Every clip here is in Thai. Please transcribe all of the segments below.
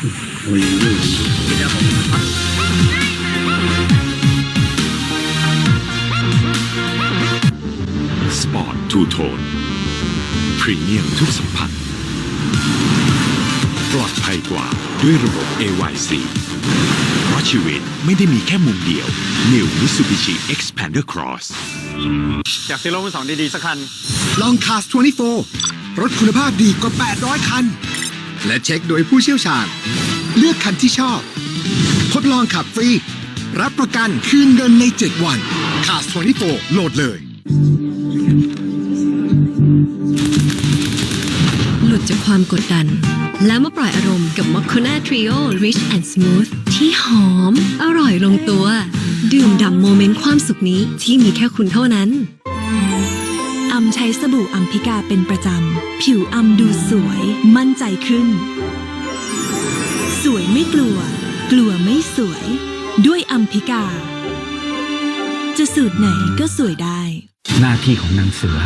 สปอร์ตทูโทน พรีเมียมทุกสัมผัส ปลอดภัยกว่าด้วยระบบ AYC เพราะชีวิตไม่ได้มีแค่มุมเดียว New Mitsubishi Xpander Cross อยากซื้อรถมือสองดี ๆ สักคัน ลอง Cars 24 รถคุณภาพดีกว่า 800 คัน และเช็คโดยผู้เชี่ยวชาญ เลือกคันที่ชอบ ทดลองขับฟรี รับประกันคืนเงินใน 7 วัน Cars 24โหลดเลย หลุดจากความกดดัน แล้วมาปล่อยอารมณ์กับ m o c c o n a Trio Rich and Smooth ที่หอม อร่อยลงตัว ดื่มด่ำโมเมนต์ความสุขนี้ที่มีแค่คุณเท่านั้น ช้สบู่อัมพิกาเป็นประจำ ผิวอำดูสวยมั่นใจขึ้น สวยไม่กลัว กลัวไม่สวย ด้วยอัมพิกา จะสูตรไหนก็สวยได้ หน้าที่ของนางเสือ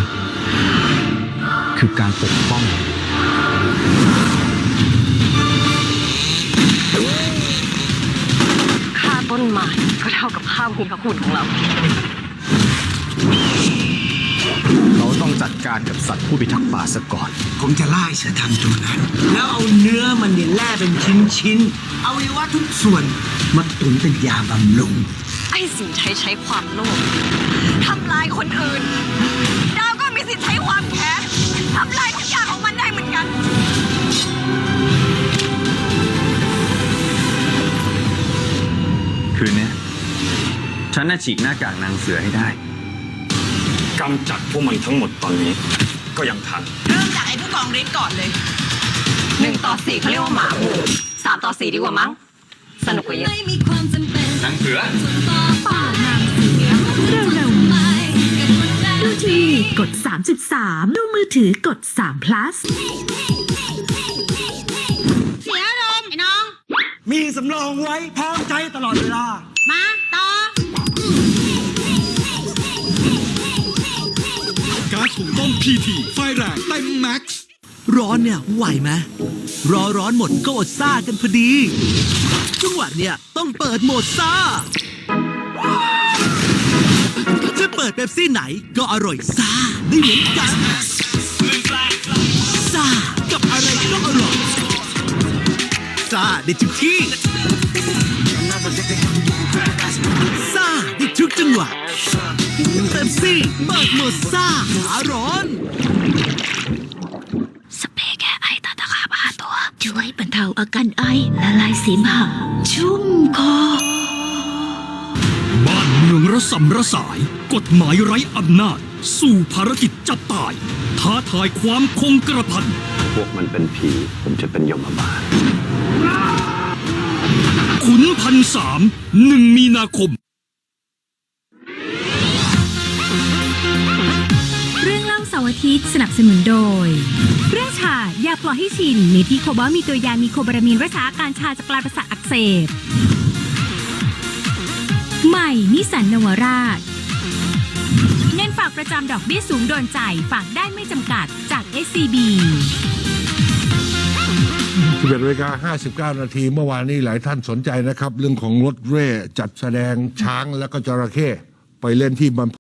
คือการปกป้องค่าต้นไม้ก็เท่ากับค่าภูมิพระคุณของเรา เราต้องจัดการกับสัตว์ผู้พิทักษ์ป่าซะก่อน ผมจะไล่เสือดำตัวนั้น แล้วเอาเนื้อมันเนี่ยแล่เป็นชิ้นชิ้นๆเอาอวัยวะทุกส่วนมาตุนเป็นยาบำรุง ไอ้สินใช้ใช้ความโลภทำลายคนอื่น ดาวก็มีสิทธิ์ใช้ความแค้นทำลายทุกอย่างของมันได้เหมือนกัน คืนนี้ฉันน่ะฉีกหน้ากากนางเสือให้ได้ กำจัดพวกมันทั้งหมดตอนนี้ ก็ยังทัน เริ่มจากไอ้ผู้กองฤทธิ์ก่อนเลยหนึ่งต่อสี่เขาเรียกว่าหมาหมู่สามต่อสี่ดีกว่ามั้ง สนุกกว่าเยอะนางเสือเร็วๆนี้ดูทีกด 3.3 ดูมือถือกด3 plus เสียอารมณ์ไอ้น้อง มีสำรองไว้พร้อมใช้ตลอดเวลา PT ไฟแรงเต็มแม็กซ์ร้อนเนี่ยไหวไหมรอร้อนหมดก็อดซ่ากันพอดีจังหวะเนี่ยต้องเปิดโหมดซ่าจะเปิดเป๊ปซี่ไหนก็อร่อยซ่าได้เหมือนกันซ่ากับอะไรก็อร่อยซ่าได้ทุกที่ซ่าได้ทุกจังหวะเป๊ปซี่เปิดโหมดซ่าหาร้อน สเปรย์แก้ไอตาตะขาบห้าตัว ช่วยบรรเทาอาการไอละลายเสมหะชุ่มคอ บ้านเมืองระสำระสาย กฎหมายไร้อำนาจ สู่ภารกิจจับตาย ท้าทายความคงกระพัน พวกมันเป็นผี ผมจะเป็นยมบาลขุนพันสามหนึ่งมีนาคม ร์อาทิตย์สนับสนุนโดย เรื่องชา อย่าปล่อยให้ชินมีที่โคบอลมีตัวยามีโคบารามีนรักษาอาการชาจากปลายประสาทอักเสบ ใหม่ นิสันนวราช เงินฝากประจำดอกเบี้ยสูงโดนใจ ฝากได้ไม่จำกัดจาก SCB 11นาฬิกา59 นาที เมื่อวานนี้หลายท่านสนใจนะครับ เรื่องของรถเร่จัดแสดงช้างแล้วก็จระเข้ไปเล่นที่บำ